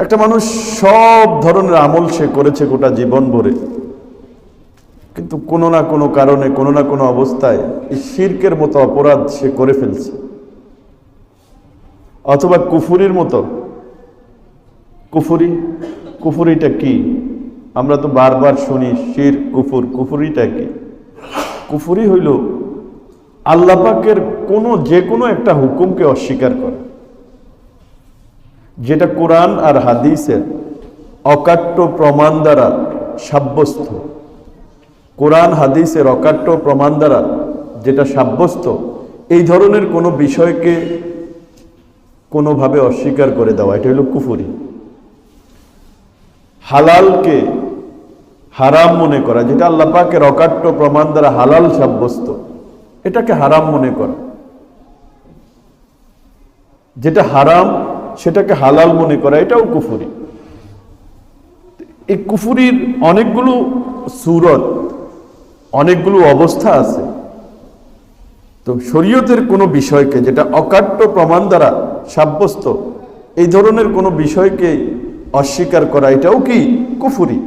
একটা মানুষ সব ধরনের আমল সে করেছে গোটা জীবন ভরে। কিন্তু কোনো না কোনো কারণে, কোনো না কোনো অবস্থায় এই শির্কের মতো অপরাধ সে করে ফেলছে। অথবা কুফুরির মতো। কুফুরি? কুফুরিটা কি? আমরা তো বারবার শুনি শির, কুফুর। কুফুরিটা কি? কুফুরি হইল আল্লাপাকের কোনো যে কোনো একটা হুকুমকে অস্বীকার করে। যেটা কোরআন আর হাদিসের অকাট্য প্রমাণ দ্বারা সাব্যস্ত। কোরআন, হাদিসের অকাট্য প্রমাণ দ্বারা যেটা সাব্যস্ত, এই ধরনের কোনো বিষয়কে কোনোভাবে অস্বীকার করে দেওয়া, এটা হলো কুফুরি। হালালকে হারাম মনে করা, যেটা আল্লাহ পাকের অকাট্য প্রমাণ দ্বারা হালাল সাব্যস্ত, এটাকে হারাম মনে করা। যেটা হারাম সেটাকে হালাল মনে করা, এটাও কুফুরি। এই কুফুরির অনেকগুলো সুরত, অনেকগুলো অবস্থা আছে। তো শরীয়তের কোনো বিষয়কে যেটা অকাট্য প্রমাণ দ্বারা সাব্যস্ত, এই ধরনের কোনো বিষয়কে অস্বীকার করা, এটাও কি কুফুরি?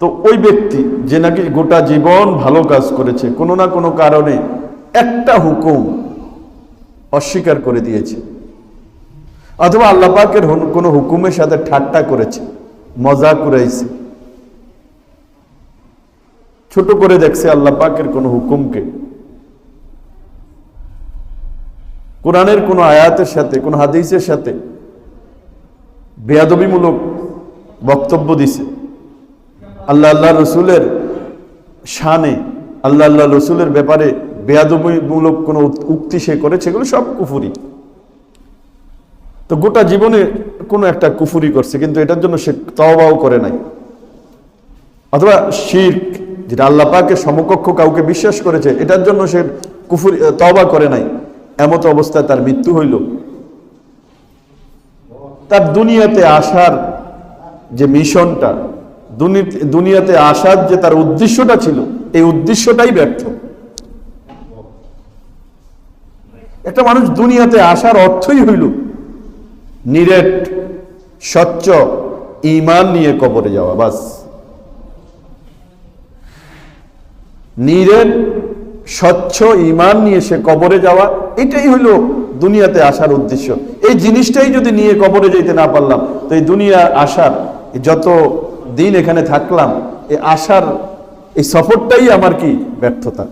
তো ওই ব্যক্তি যে নাকি গোটা জীবন ভালো কাজ করেছে, কোনো না কোনো কারণে একটা হুকুম অস্বীকার করে দিয়েছে। অথবা আল্লাহ পাকের হন- কোনো হুকুমের সাথে ঠাট্টা করেছে মজা করাইছে ছোট করে দেখছে আল্লাহ পাকের কোনো হুকুমকে। কোরআনের কোনো আয়াতের সাথে, কোনো হাদিসের সাথে বেয়াদবিমূলক বক্তব্য দিছে। আল্লাহ আল্লাহ রসুলের শানে, আল্লাহ আল্লাহ রসুলের ব্যাপারে বেয়াদবিমূলক কোনো উক্তি সে করেছে, এগুলো সব কুফুরি। তো গোটা জীবনে কোনো একটা কুফুরি করছে, কিন্তু এটার জন্য সে তওবাও করে নাই। অথবা শির্ক, যেটা আল্লাহ পাকে সমকক্ষ কাউকে বিশ্বাস করেছে, এটার জন্য সে কুফুরি, তওবা করে নাই। এমত অবস্থায় তার মৃত্যু হইল। তার দুনিয়াতে আসার যে মিশনটা দুনিয়াতে আসার যে তার উদ্দেশ্যটা ছিল, এই উদ্দেশ্যটাই ব্যর্থ। একটা মানুষ দুনিয়াতে আসার অর্থই হইল নিরেট, স্বচ্ছ ইমান নিয়ে কবরে যাওয়া, বাস। নিরেট, স্বচ্ছ ইমান নিয়ে সে কবরে যাওয়া, এটাই হইল দুনিয়াতে আসার উদ্দেশ্য। এই জিনিসটাই যদি নিয়ে কবরে যেতে না পারলাম, তো এই দুনিয়া আসার যত দিন এখানে থাকলাম, এই আসার, এই সফরটাই আমার কি ব্যর্থতা?